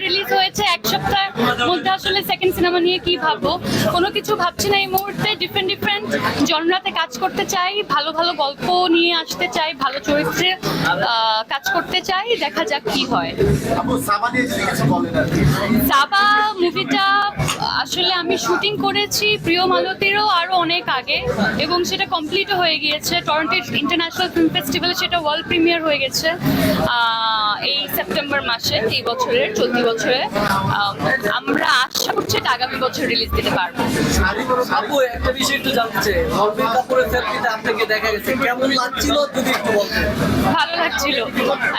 Release হয়েছে এক সপ্তাহের মধ্যে আসলে সেকেন্ড সিনেমা নিয়ে কি ভাববো? কোনো কিছু ভাবছি না এই মুহূর্তে ডিফারেন্ট ডিফারেন্ট জনরাতে কাজ করতে চাই ভালো ভালো গল্প নিয়ে আসতে চাই ভালো চরিত্রে কাজ করতে চাই দেখা যাক কি হয়। সাবা মুভিটা আসলে আমি শুটিং করেছি প্রিয় মালতীরও আরও অনেক আগে এবং সেটা কমপ্লিটও হয়ে গিয়েছে। টরন্টো ইন্টারন্যাশনাল ফিল্ম ফেস্টিভ্যালে সেটা ওয়ার্ল্ড প্রিমিয়ার হয়ে গেছে এই সেপ্টেম্বর মাসে এই বছরের চলতি বছরে। আমরা আশা করছি এটা আগামী বছর রিলিজ দিতে পারব। আপু একটা বিষয় একটু জানতে চাই। রণবীর কাপুরের সেলফিতে আপনাকে দেখা গেছে। কেমন লাগছিল যদি একটু বলতেন? ভালো লাগছিল।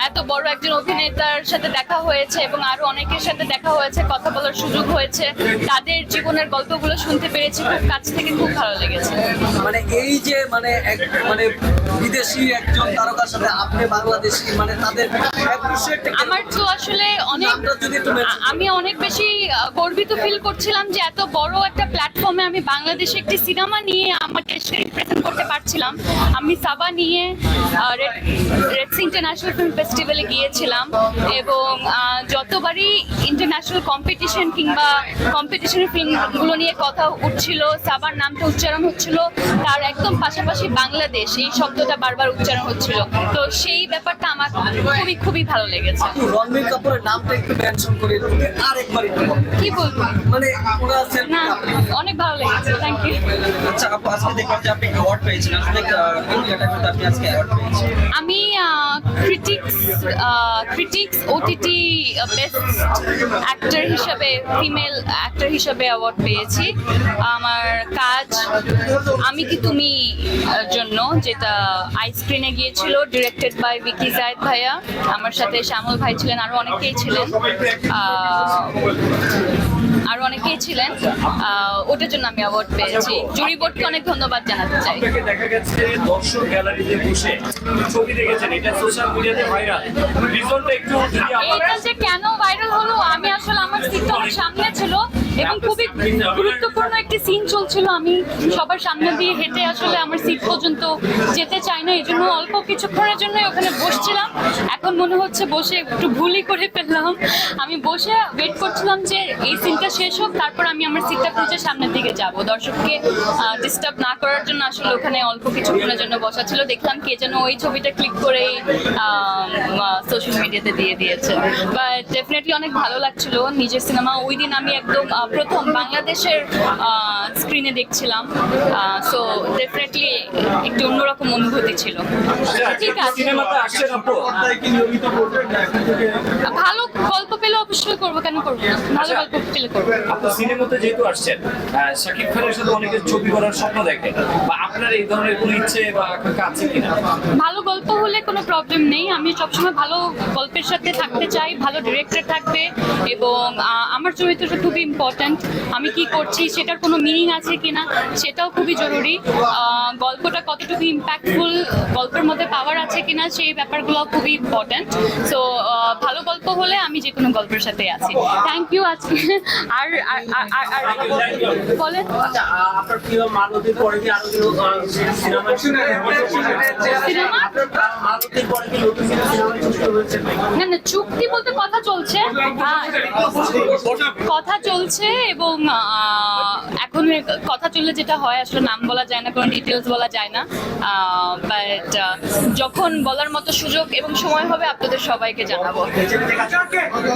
এত বড় একজন অভিনেতার সাথে দেখা হয়েছে এবং আরও অনেকের সাথে দেখা হয়েছে কথা বলার সুযোগ হয়েছে। তাদের জীবনের গল্পগুলো শুনতে পেরেছি খুব কাছ থেকে খুব ভালো লেগেছে মানে এই যে মানে এক মানে বিদেশি একজন তারকার সাথে আপনি বাংলাদেশি মানে তাদের? আমার তো আসলে অনেক আমি অনেক বেশি গর্বিত ফিল করছিলাম যে এত বড় একটা প্ল্যাটফর্মে আমি বাংলাদেশে একটি সিনেমা নিয়ে আমার দেশকে রিপ্রেজেন্ট করতে পারছিলাম আমি সাবা নিয়ে রেডস ইন্টারন্যাশনাল ফিল্ম ফেস্টিভ্যালে গিয়েছিলাম এবং যতবারই ইন্টারন্যাশনাল কম্পিটিশন কিংবা কম্পিটিশনের ফিল্মগুলো নিয়ে কথা উঠছিল সাবার নামটা উচ্চারণ হচ্ছিল তার একদম পাশাপাশি বাংলাদেশ এই শব্দটা বারবার উচ্চারণ হচ্ছিল। তো সেই ব্যাপারটা আমার খুবই খুবই ভালো লেগেছে। রণবীর কাপুরের নামটা একটু মেনশন করে আরেকবার কি বলব? মানে না অনেক ভালো লেগেছে থ্যাংক ইউ আচ্ছা আপু আজকে দেখলাম যে আপনি অ্যাওয়ার্ড পেয়েছেন আসলে কোন ক্যাটাগরিতে আপনি আজকে অ্যাওয়ার্ড পেয়েছেন? আমি critics critics OTT best actor হিসাবে ফিমেল অ্যাক্টর হিসাবে অ্যাওয়ার্ড পেয়েছি। আমার কাজ, আমি কি তুমি জন্য যেটা আইসক্রিনে গিয়েছিল ডিরেক্টেড বাই বিকি জায়দ ভাইয়া। আমার সাথে শ্যামল ভাই ছিলেন আরও অনেকেই ছিলেন। আরও অনেকেই ছিলেন। ওটার জন্য আমি অ্যাওয়ার্ড পেয়েছি। জুরি বোর্ডকে অনেক ধন্যবাদ জানাতে চাই। দেখা গেছে দর্শক গ্যালারিতে বসে। ছবি দেখেছেন এটা সোশ্যাল মিডিয়াতে ভাইরাল রিজনটা একটু এটা যে কেন ভাইরাল হলো আমি আসলে আমার সিটটা অনেক সামনে ছিল এবং খুবই গুরুত্বপূর্ণ একটি সিন চলছিল। আমি সবার সামনে দিয়ে হেঁটে আসলে আমার সিট পর্যন্ত যেতে চাই না এই জন্য অল্প কিছুক্ষণের জন্য ওখানে বসছিলাম। এখন মনে হচ্ছে বসে একটু ভুলই করে ফেললাম। আমি বসে ওয়েট করছিলাম যে এই সিনটা শেষ হোক, তারপর আমি আমার সিটটা খুঁজে সামনের দিকে যাব। দর্শককে ডিস্টার্ব না করার জন্য আসলে ওখানে অল্প কিছুক্ষণের জন্য বসা ছিল। দেখলাম কে যেন ওই ছবিটা ক্লিক করে সোশ্যাল মিডিয়াতে দিয়ে দিয়েছে। বাট ডেফিনেটলি অনেক ভালো লাগছিল নিজের সিনেমা ওই দিন আমি একদম প্রথম বাংলাদেশের স্ক্রিনে দেখছিলাম। সো ডেফিনেটলি একটু অন্যরকম অনুভূতি ছিল। ঠিক আছে। থেকে ভালো গল্প পেলে অবশ্যই করব কেন করব না? ভালো গল্প পেলে করব। আপনি সিনেমাতে যেহেতু আসছেন শাকিব খানের সাথে অনেকে ছবি করার স্বপ্ন দেখে বা আপনার এই ধরনের কোনো ইচ্ছে বা আকাঙ্ক্ষা আছে কিনা? ভালো গল্প হলে কোনো প্রবলেম নেই। আমি সবসময় ভালো গল্পের সাথে থাকতে চাই ভালো ডিরেক্টর থাকবে এবং আমার চরিত্রটা খুবই ইম্পর্ট্যান্ট আমি কি করছি সেটার কোনো মিনিং আছে কিনা সেটাও খুবই জরুরি। আহ, গল্পটা কতটুকু ইম্প্যাক্টফুল গল্পের মধ্যে পাওয়ার আছে কিনা সেই ব্যাপারগুলো খুবই ইম্পর্ট্যান্ট সো ভালো গল্প হলে আমি যে কোনো গল্পের সাথে আছি। থ্যাংক ইউ আজকে আর আর বলেন। আচ্ছা, সিনেমা না না চুক্তি বলতে কথা চলছে। আহ, কথা চলছে এবং এখন কথা চললে যেটা হয় আসলে নাম বলা যায় না কোনো ডিটেলস বলা যায় না। বাট যখন বলার মতো সুযোগ এবং সময় হবে আপনাদের সবাইকে জানাব।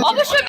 অবশ্যই।